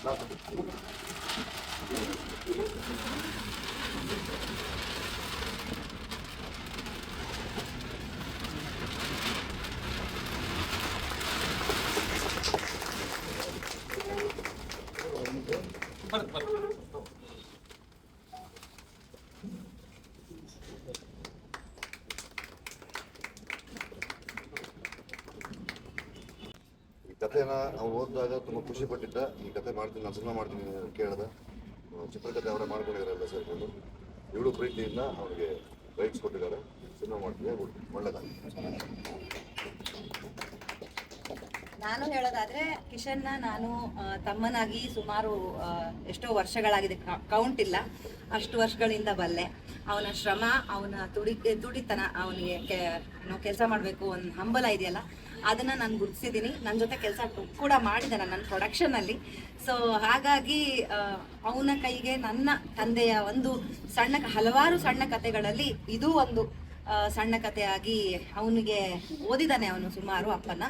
ಈ ಕಥೆನ ಅವ್ನು ಓದಿದಾಗ ತುಂಬ ಖುಷಿ ಪಟ್ಟಿದ್ದ. ಈ ಕಥೆ ಮಾಡ್ತೀನಿ, ನಾನು ಸಿನಿಮಾ ಮಾಡ್ತೀನಿ ಕೇಳಿದ. ಚಿತ್ರಕಥೆ ಅವರ ಮಾಡ್ಕೊಂಡಿದ್ದಾರೆ ಎಲ್ಲ ಸೇರಿಕೊಂಡು ಇವಳು ಪ್ರೀತಿಯಿಂದ ಅವನಿಗೆ ರೈಟ್ಸ್ ಕೊಟ್ಟಿದ್ದಾರೆ. ಸಿನಿಮಾ ಮಾಡ್ತೀನಿ ಒಳ್ಳೆದಾಗಿ ನಾನು ಹೇಳೋದಾದ್ರೆ, ಕಿಶನ್ನ ನಾನು ತಮ್ಮನಾಗಿ ಸುಮಾರು ಎಷ್ಟೋ ವರ್ಷಗಳಾಗಿದೆ. ಕೌಂಟ್ ಇಲ್ಲ. ಅಷ್ಟು ವರ್ಷಗಳಿಂದ ಬಲ್ಲೆ. ಅವನ ಶ್ರಮ, ಅವನ ತುಡಿ, ತುಡಿತನ, ಅವನಿಗೆ ಕೆಲಸ ಮಾಡಬೇಕು, ಒಂದು ಹಂಬಲ ಇದೆಯಲ್ಲ ಅದನ್ನ ನಾನು ಗುರುತಿಸಿದ್ದೀನಿ ನನ್ನ ಜೊತೆ ಕೆಲಸ ಕೂಡ ಮಾಡಿದ್ದಾನೆ ನನ್ನ ಪ್ರೊಡಕ್ಷನಲ್ಲಿ ಸೊ ಹಾಗಾಗಿ ಅವನ ಕೈಗೆ ನನ್ನ ತಂದೆಯ ಒಂದು ಸಣ್ಣ ಹಲವಾರು ಸಣ್ಣ ಕಥೆಗಳಲ್ಲಿ ಇದು ಒಂದು ಸಣ್ಣ ಕಥೆಯಾಗಿ ಅವನಿಗೆ ಓದಿದ್ದಾನೆ ಅವನು ಸುಮಾರು ಅಪ್ಪನ.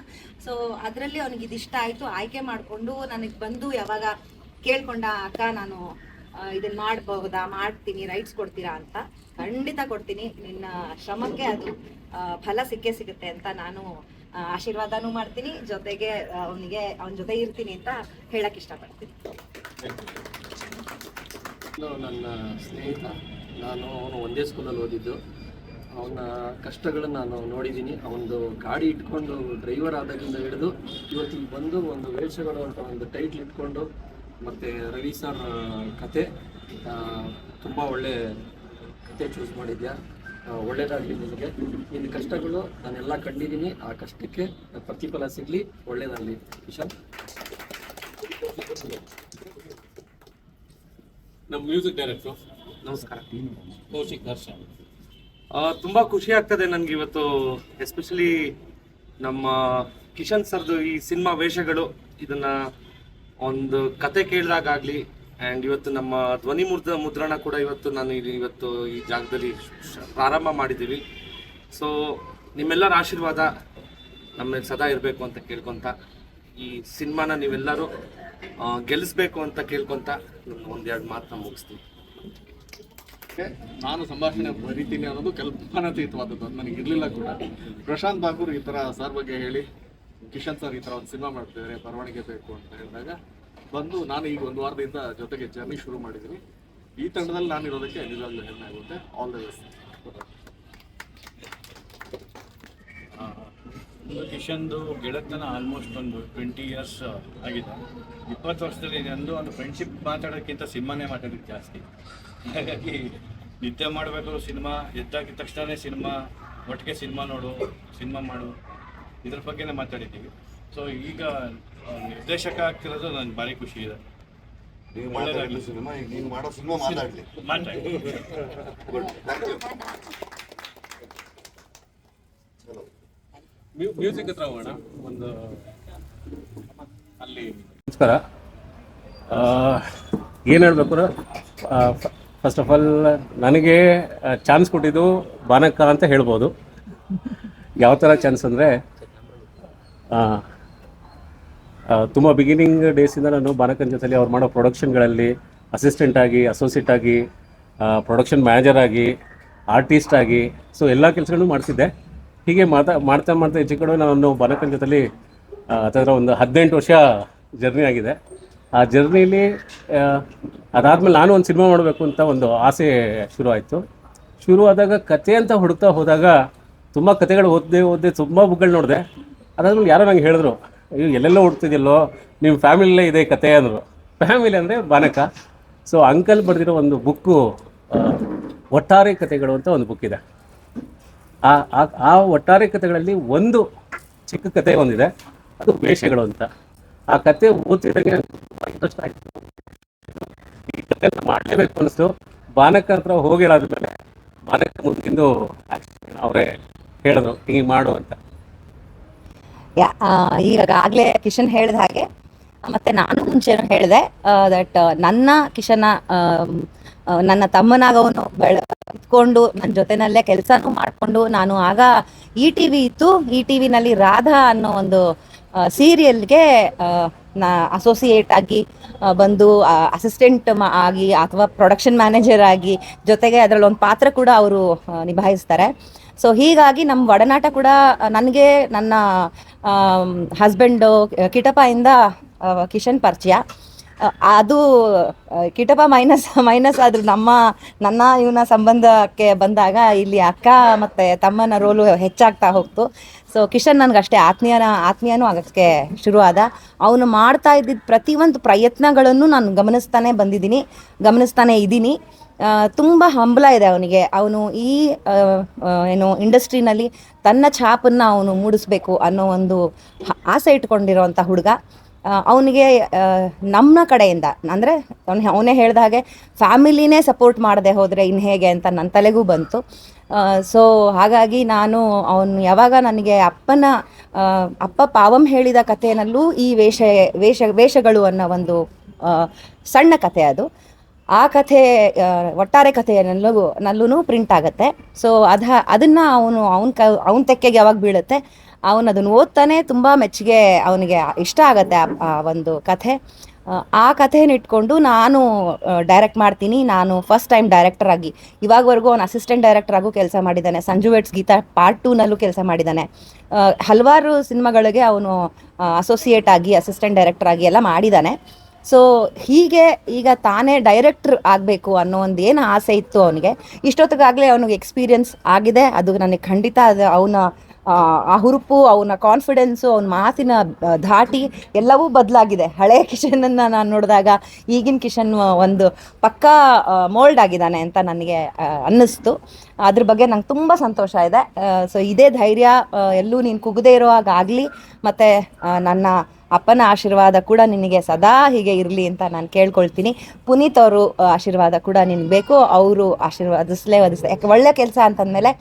ಸೊ ಅದರಲ್ಲಿ ಅವನಿಗೆ ಇದಿಷ್ಟ ಆಯಿತು. ಆಯ್ಕೆ ಮಾಡಿಕೊಂಡು ನನಗೆ ಬಂದು ಯಾವಾಗ ಕೇಳ್ಕೊಂಡ, ಅಕ್ಕ, ನಾನು ಇದನ್ನ ಮಾಡಬಹುದಾ? ಮಾಡ್ತೀನಿ ರೈಟ್ಸ್ ಕೊಡ್ತೀರಾ? ಅಂತ ಖಂಡಿತ ಕೊಡ್ತೀನಿ. ನಿನ್ನ ಶ್ರಮಕ್ಕೆ ಅದು ಫಲ ಸಿಕ್ಕೇ ಸಿಗುತ್ತೆ ಅಂತ ನಾನು ಆಶೀರ್ವಾದನೂ ಮಾಡ್ತೀನಿ. ಜೊತೆಗೆ ಅವನಿಗೆ, ಅವನ ಜೊತೆ ಇರ್ತೀನಿ ಅಂತ ಹೇಳಕ್ ಇಷ್ಟಪಡ್ತೀನಿ. ನನ್ನ ಸ್ನೇಹಿತ. ನಾನು ಅವನು ಒಂದೇ ಸ್ಕೂಲಲ್ಲಿ ಓದಿದ್ದು. ಅವನ ಕಷ್ಟಗಳನ್ನು ನಾನು ನೋಡಿದ್ದೀನಿ. ಅವನದು ಗಾಡಿ ಇಟ್ಕೊಂಡು ಡ್ರೈವರ್ ಆದಾಗಿಂದ ಹಿಡಿದು ಇವತ್ತಿಗೆ ಬಂದು ಒಂದು ವೇಷಗಳು ಅಂತ ಒಂದು ಟೈಟ್ಲ್ ಇಟ್ಕೊಂಡು ಮತ್ತು ರವಿ ಸರ್ ಕತೆ ತುಂಬ ಒಳ್ಳೆ ಕತೆ ಚೂಸ್ ಮಾಡಿದ್ಯಾ? ಒಳ್ಳೇದಾಗಲಿ ನಿಮಗೆ. ಇನ್ನು ಕಷ್ಟಗಳು ನಾನೆಲ್ಲ ಕಂಡಿದ್ದೀನಿ. ಆ ಕಷ್ಟಕ್ಕೆ ಪ್ರತಿಫಲ ಸಿಗಲಿ. ಒಳ್ಳೇದಾಗಲಿ ಕಿಶನ್ ನಮ್ಮ ಮ್ಯೂಸಿಕ್ ಡೈರೆಕ್ಟರ್. ನಮಸ್ಕಾರ. ಕೌಶಿಕ್ ದರ್ಶನ್ ತುಂಬ ಖುಷಿ ಆಗ್ತದೆ ನನಗೆ ಇವತ್ತು ಎಸ್ಪೆಷಲಿ ನಮ್ಮ ಕಿಶನ್ ಸರ್ದು ಈ ಸಿನಿಮಾ ವೇಷಗಳು. ಇದನ್ನ ಒಂದು ಕತೆ ಕೇಳಿದಾಗಲಿ ಆ್ಯಂಡ್ ಇವತ್ತು ನಮ್ಮ ಧ್ವನಿ ಮುದ್ರ ಮುದ್ರಣ ಕೂಡ ಇವತ್ತು ನಾನು ಇಲ್ಲಿ ಇವತ್ತು ಈ ಜಾಗದಲ್ಲಿ ಪ್ರಾರಂಭ ಮಾಡಿದ್ದೀವಿ. ಸೊ ನಿಮ್ಮೆಲ್ಲರ ಆಶೀರ್ವಾದ ನಮ್ಮ ಸದಾ ಇರಬೇಕು ಅಂತ ಕೇಳ್ಕೊತ ಈ ಸಿನಿಮಾನ ನೀವೆಲ್ಲರೂ ಗೆಲ್ಲಿಸ್ಬೇಕು ಅಂತ ಕೇಳ್ಕೊತ ಒಂದೆರಡು ಮಾತನ್ನ ಮುಗಿಸ್ತೀನಿ. ನಾನು ಸಂಭಾಷಣೆ ಬರಿತೀನಿ ಅನ್ನೋದು ಕಲ್ಪನಾತೀತವಾದದ್ದು. ಅದು ನನಗೆ ಇರಲಿಲ್ಲ ಕೂಡ. ಪ್ರಶಾಂತ್ ಬಾಗೂರ್ ಈ ಥರ ಸರ್ ಬಗ್ಗೆ ಹೇಳಿ, ಕಿಶನ್ ಸರ್ ಈ ಥರ ಒಂದು ಸಿನಿಮಾ ಮಾಡ್ತಿದ್ದಾರೆ, ಬರವಣಿಗೆ ಬೇಕು ಅಂತ ಹೇಳಿದಾಗ ಬಂದು ನಾನು ಈಗ ಒಂದು ವಾರದಿಂದ ಜೊತೆಗೆ ಜರ್ನಿ ಶುರು ಮಾಡಿದ್ದೀನಿ. ಈ ತಂಡದಲ್ಲಿ ನಾನು ಇರೋದಕ್ಕೆ ನಿಜವಾಗ್ಲೂ ಹೆಮ್ಮೆ ಆಗುತ್ತೆ. ಆಲ್ ದ ಬೆಸ್ಟ್ ಕಿಶನ್ದು ಗೆಳತನ ಆಲ್ಮೋಸ್ಟ್ ಒಂದು ಟ್ವೆಂಟಿ ಇಯರ್ಸ್ ಆಗಿದೆ. ಇಪ್ಪತ್ತು ವರ್ಷದಲ್ಲಿ ನಂದು ಒಂದು ಫ್ರೆಂಡ್ಶಿಪ್ ಮಾತಾಡೋಕ್ಕಿಂತ ಸಿನಿಮಾನೇ ಮಾತಾಡೋದು ಜಾಸ್ತಿ. ಹಾಗಾಗಿ ನಿದ್ದೆ ಮಾಡಬೇಕು, ಸಿನಿಮಾ ಎದ್ದಾಗಿದ ತಕ್ಷಣವೇ ಸಿನಿಮಾ, ಒಟ್ಟಿಗೆ ಸಿನಿಮಾ ನೋಡು, ಸಿನಿಮಾ ಮಾಡು, ಇದ್ರ ಬಗ್ಗೆನೇ ಮಾತಾಡಿದ್ದೀವಿ. ಸೊ ಈಗ ನಿರ್ದೇಶಕ ಆಗ್ತಿರೋದು ನನಗೆ ಭಾರಿ ಖುಷಿ ಇದೆ. ನೀವು ಮಾತಾಡಲಿ ಸಿನಿಮಾ ಈಗ ನೀನು ಮಾಡೋ ಸಿನಿಮಾ ಮಾತಾಡಲಿ. ಮಾತಾಡಿ ಗುಡ್. ಚಲೋ ಮ್ಯೂಸಿಕ್ ಹತ್ರ ಹೋಗೋಣ. ಒಂದು ಅಲ್ಲಿ ನಮಸ್ಕಾರ. ಏನು ಹೇಳ್ಬೇಕು ಫಸ್ಟ್ ಆಫ್ ಆಲ್ ನನಗೆ ಚಾನ್ಸ್ ಕೊಟ್ಟಿದ್ದು ಬಾನಕ್ಕ ಅಂತ ಹೇಳ್ಬೋದು. ಯಾವ ಥರ ಚಾನ್ಸ್ ಅಂದರೆ ತುಂಬ ಬಿಗಿನಿಂಗ್ ಡೇಸಿಂದ ನಾನು ಬಾನಕನ್ ಜೊತೆಲಿ ಅವ್ರು ಮಾಡೋ ಪ್ರೊಡಕ್ಷನ್ಗಳಲ್ಲಿ ಅಸಿಸ್ಟೆಂಟ್ ಆಗಿ ಅಸೋಸಿಯೇಟ್ ಆಗಿ ಪ್ರೊಡಕ್ಷನ್ ಮ್ಯಾನೇಜರ್ ಆಗಿ ಆರ್ಟಿಸ್ಟ್ ಆಗಿ ಸೊ ಎಲ್ಲ ಕೆಲಸಗಳನ್ನು ಮಾಡಿಸಿದ್ದೆ. ಹೀಗೆ ಮಾತಾ ಮಾಡ್ತಾ ಮಾಡ್ತಾ ಹೆಚ್ಚು ಕಡೆ ನಾನು ಬಾನಕನ್ ಜೊತೆಲಿ ಒಂದು ಹದಿನೆಂಟು ವರ್ಷ ಜರ್ನಿ ಆಗಿದೆ. ಆ ಜರ್ನಿಲಿ ಅದಾದಮೇಲೆ ನಾನು ಒಂದು ಸಿನಿಮಾ ಮಾಡಬೇಕು ಅಂತ ಒಂದು ಆಸೆ ಶುರು ಆಯಿತು ಶುರು ಆದಾಗ ಕತೆ ಅಂತ ಹುಡುಕ್ತಾ ಹೋದಾಗ ತುಂಬ ಕತೆಗಳು ಓದ್ದೆ ಓದ್ದೆ ತುಂಬ ಬುಕ್ಗಳು ನೋಡಿದೆ. ಅದಾದ್ಮೇಲೆ ಯಾರೋ ನಂಗೆ ಹೇಳಿದ್ರು ಅಯ್ಯೋ, ಎಲ್ಲೆಲ್ಲೋ ಹುಡ್ತಿದ್ಯಲ್ಲೋ? ನಿಮ್ಮ ಫ್ಯಾಮಿಲಿಲೇ ಇದೆ ಕತೆ ಅಂದರು. ಫ್ಯಾಮಿಲಿ ಅಂದರೆ ಬಾನಕ. ಸೊ ಅಂಕಲ್ ಬರೆದಿರೋ ಒಂದು ಬುಕ್ಕು ಒಟ್ಟಾರೆ ಕತೆಗಳು ಅಂತ ಒಂದು ಬುಕ್ ಇದೆ ಆ, ಆ- ಒಟ್ಟಾರೆ ಕಥೆಗಳಲ್ಲಿ ಒಂದು ಚಿಕ್ಕ ಕತೆ ಒಂದಿದೆ. ಅದು ವೇಷಗಳು ಅಂತ. ಆ ಕತೆ ಓದ್ತಿದ್ದಂಗೆ ತುಂಬ ಇಂಟ್ರೆಸ್ಟ್ ಆಯಿತು. ಈ ಕತೆ ಮಾಡಲೇಬೇಕು ಅನಿಸ್ತು. ಬಾನಕ ಹತ್ರ ಹೋಗಿರಾದ್ಮೇಲೆ ಬಾನಕ ಮುಂದಿಂದು ಅವರೇ ಹೇಳಿದ್ರು, ಹಿಂಗೆ ಮಾಡು ಅಂತ. ಈಗ ಈಗಾಗಲೇ ಕಿಶನ್ ಹೇಳಿದ ಹಾಗೆ, ಮತ್ತೆ ನಾನು ಮುಂಚೆ ಹೇಳಿದೆ ದಟ್ ನನ್ನ ಕಿಶನ ನನ್ನ ತಮ್ಮನಾಗವನು ಬೆಳ ಇಟ್ಕೊಂಡು ನನ್ನ ಜೊತೆನಲ್ಲೇ ಕೆಲಸನೂ ಮಾಡಿಕೊಂಡು ನಾನು ಆಗ ಇ ಟಿ ವಿ ಇತ್ತು ಇ ಟಿ ವಿನಲ್ಲಿ ರಾಧಾ ಅನ್ನೋ ಒಂದು ಸೀರಿಯಲ್ಗೆ ನಾ ಅಸೋಸಿಯೇಟ್ ಆಗಿ ಬಂದು ಅಸಿಸ್ಟೆಂಟ್ ಆಗಿ, ಅಥವಾ ಪ್ರೊಡಕ್ಷನ್ ಮ್ಯಾನೇಜರ್ ಆಗಿ ಜೊತೆಗೆ ಅದರಲ್ಲಿ ಒಂದು ಪಾತ್ರ ಕೂಡ ಅವರು ನಿಭಾಯಿಸ್ತಾರೆ. ಸೊ ಹೀಗಾಗಿ ನಮ್ಮ ಒಡನಾಟ ಕೂಡ ನನಗೆ ನನ್ನ ಹಸ್ಬೆಂಡು ಕಿಟಪಾಯಿಂದ ಆ, ಕಿಶನ್ ಪರಿಚಯ. ಅದು ಕಿಟಪ ಮೈನಸ್ ಮೈನಸ್ ಆದ್ರೂ ನಮ್ಮ ನನ್ನ ಇವನ ಸಂಬಂಧಕ್ಕೆ ಬಂದಾಗ ಇಲ್ಲಿ ಅಕ್ಕ ಮತ್ತು ತಮ್ಮನ ರೋಲು ಹೆಚ್ಚಾಗ್ತಾ ಹೋಗ್ತು. ಸೊ ಕಿಶನ್ ನನಗೆ ಅಷ್ಟೇ ಆತ್ಮೀಯನ, ಆತ್ಮೀಯನೂ ಆಗೋಕ್ಕೆ ಶುರುವಾದ. ಅವನು ಮಾಡ್ತಾ ಇದ್ದಿದ್ದ ಪ್ರತಿಯೊಂದು ಪ್ರಯತ್ನಗಳನ್ನು ನಾನು ಗಮನಿಸ್ತಾನೆ ಬಂದಿದ್ದೀನಿ, ಗಮನಿಸ್ತಾನೆ ಇದ್ದೀನಿ. ತುಂಬ ಹಂಬಲ ಇದೆ ಅವನಿಗೆ. ಅವನು ಈ ಏನು ಇಂಡಸ್ಟ್ರಿನಲ್ಲಿ ತನ್ನ ಛಾಪನ್ನು ಅವನು ಮೂಡಿಸ್ಬೇಕು ಅನ್ನೋ ಒಂದು ಆಸೆ ಇಟ್ಕೊಂಡಿರೋವಂಥ ಹುಡುಗ. ಅವನಿಗೆ ನಮ್ಮ ಕಡೆಯಿಂದ, ಅಂದರೆ ಅವನು, ಅವನೇ ಹೇಳ್ದ ಹಾಗೆ, ಫ್ಯಾಮಿಲಿನೇ ಸಪೋರ್ಟ್ ಮಾಡದೆ ಹೋದರೆ ಇನ್ನು ಹೇಗೆ ಅಂತ ನನ್ನ ತಲೆಗೂ ಬಂತು. ಸೊ ಹಾಗಾಗಿ ನಾನು ಅವನು ಯಾವಾಗ ನನಗೆ ಅಪ್ಪನ ಅಪ್ಪ ಪಾವಂ ಹೇಳಿದ ಕಥೆಯಲ್ಲೂ ಈ ವೇಷ ವೇಷ, ವೇಷಗಳು ಅನ್ನೋ ಒಂದು ಸಣ್ಣ ಕಥೆ ಅದು. ಆ ಕಥೆ ಒಟ್ಟಾರೆ ಕಥೆಯಲ್ಲೂ ನಲ್ಲೂ ಪ್ರಿಂಟ್ ಆಗುತ್ತೆ. ಸೊ ಅದ, ಅದನ್ನು ಅವನು, ಅವನ ಕ, ಅವನ ತೆಕ್ಕೆಗೆ ಯಾವಾಗ ಬೀಳುತ್ತೆ ಅವನು ಓದ್ತಾನೆ, ತುಂಬ ಮೆಚ್ಚುಗೆ ಅವನಿಗೆ ಇಷ್ಟ ಆಗುತ್ತೆ ಆ ಒಂದು ಕಥೆ. ಆ, ಆ ಕಥೆನ ಇಟ್ಕೊಂಡು ನಾನು ಡೈರೆಕ್ಟ್ ಮಾಡ್ತೀನಿ. ನಾನು ಫಸ್ಟ್ ಟೈಮ್ ಡೈರೆಕ್ಟರ್ ಆಗಿ ಇವಾಗವರೆಗೂ ಅವನು ಅಸಿಸ್ಟೆಂಟ್ ಡೈರೆಕ್ಟರ್ ಆಗು ಕೆಲಸ ಮಾಡಿದ್ದಾನೆ ಸಂಜು ವೆಟ್ಸ್ ಗೀತಾ ಪಾರ್ಟ್ ಟೂನಲ್ಲೂ ಕೆಲಸ ಮಾಡಿದ್ದಾನೆ ಹಲವಾರು ಸಿನಿಮಾಗಳಿಗೆ ಅವನು ಅಸೋಸಿಯೇಟ್ ಆಗಿ ಅಸಿಸ್ಟೆಂಟ್ ಡೈರೆಕ್ಟರ್ ಆಗಿ ಎಲ್ಲ ಮಾಡಿದ್ದಾನೆ ಸೊ ಹೀಗೆ ಈಗ ತಾನೇ ಡೈರೆಕ್ಟ್ರ್ ಆಗಬೇಕು ಅನ್ನೋ ಒಂದು ಏನು ಆಸೆ ಇತ್ತು ಅವನಿಗೆ. ಇಷ್ಟೊತ್ತಿಗಾಗಲೇ ಅವನಿಗೆ ಎಕ್ಸ್ಪೀರಿಯನ್ಸ್ ಆಗಿದೆ. ಅದು ನನಗೆ ಖಂಡಿತ ಅದು ಅವನ ಆ ಹುರುಪು, ಅವನ ಕಾನ್ಫಿಡೆನ್ಸು ಅವನ ಮಾತಿನ ಧಾಟಿ ಎಲ್ಲವೂ ಬದಲಾಗಿದೆ. ಹಳೆಯ ಕಿಶನನ್ನು ನಾನು ನೋಡಿದಾಗ ಈಗಿನ ಕಿಶನ್ ಒಂದು ಪಕ್ಕಾ ಮೋಲ್ಡ್ ಆಗಿದ್ದಾನೆ ಅಂತ ನನಗೆ ಅನ್ನಿಸ್ತು. ಅದ್ರ ಬಗ್ಗೆ ನಂಗೆ ತುಂಬ ಸಂತೋಷ ಇದೆ. ಸೊ ಇದೇ ಧೈರ್ಯ ಎಲ್ಲೂ ನೀನು ಕುಗದೇ ಇರೋ ಆಗಲಿ, ಮತ್ತು ನನ್ನ ಅಪ್ಪನ ಆಶೀರ್ವಾದ ಕೂಡ ನಿನಗೆ ಸದಾ ಹೀಗೆ ಇರಲಿ ಅಂತ ನಾನು ಕೇಳ್ಕೊಳ್ತೀನಿ. ಪುನೀತ್ ಅವರು ಆಶೀರ್ವಾದ ಕೂಡ ನಿನಗೆ ಬೇಕು, ಅವರು ಆಶೀರ್ವಾದಿಸ್ಲೇ ಒದಿಸ್ತಾರೆ. ಯಾಕೆ, ಒಳ್ಳೆ ಕೆಲಸ ಅಂತಂದಮೇಲೆ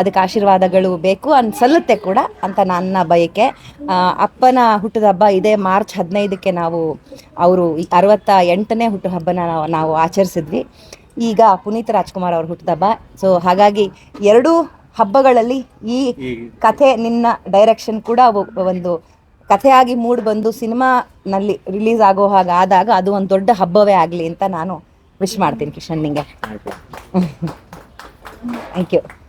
ಅದಕ್ಕೆ ಆಶೀರ್ವಾದಗಳು ಬೇಕು ಅಂತ ಸಲ್ಲುತ್ತೆ ಕೂಡ ಅಂತ ನನ್ನ ಬಯಕೆ. ಅಪ್ಪನ ಅಪ್ಪನ ಹುಟ್ಟುಹಬ್ಬ ಇದೇ ಮಾರ್ಚ್ ಹದಿನೈದಕ್ಕೆ ನಾವು, ಅವರು ಅರವತ್ತ ಎಂಟನೇ ಹುಟ್ಟುಹಬ್ಬನ ನಾವು ನಾವು ಆಚರಿಸಿದ್ವಿ. ಈಗ ಪುನೀತ್ ರಾಜ್ಕುಮಾರ್ ಅವ್ರ ಹುಟ್ಟುಹಬ್ಬ ಸೊ ಹಾಗಾಗಿ ಎರಡೂ ಹಬ್ಬಗಳಲ್ಲಿ ಈ ಕಥೆ ನಿನ್ನ ಡೈರೆಕ್ಷನ್ ಕೂಡ ಒಂದು ಕಥೆಯಾಗಿ ಮೂಡ್ ಬಂದು ಸಿನಿಮಾನಲ್ಲಿ ರಿಲೀಸ್ ಆಗೋ ಹಾಗೆ ಆದಾಗ ಅದು ಒಂದು ದೊಡ್ಡ ಹಬ್ಬವೇ ಆಗಲಿ ಅಂತ ನಾನು ವಿಶ್ ಮಾಡ್ತೀನಿ ಕಿಶನ್ ನಿಂಗೆ. Thank you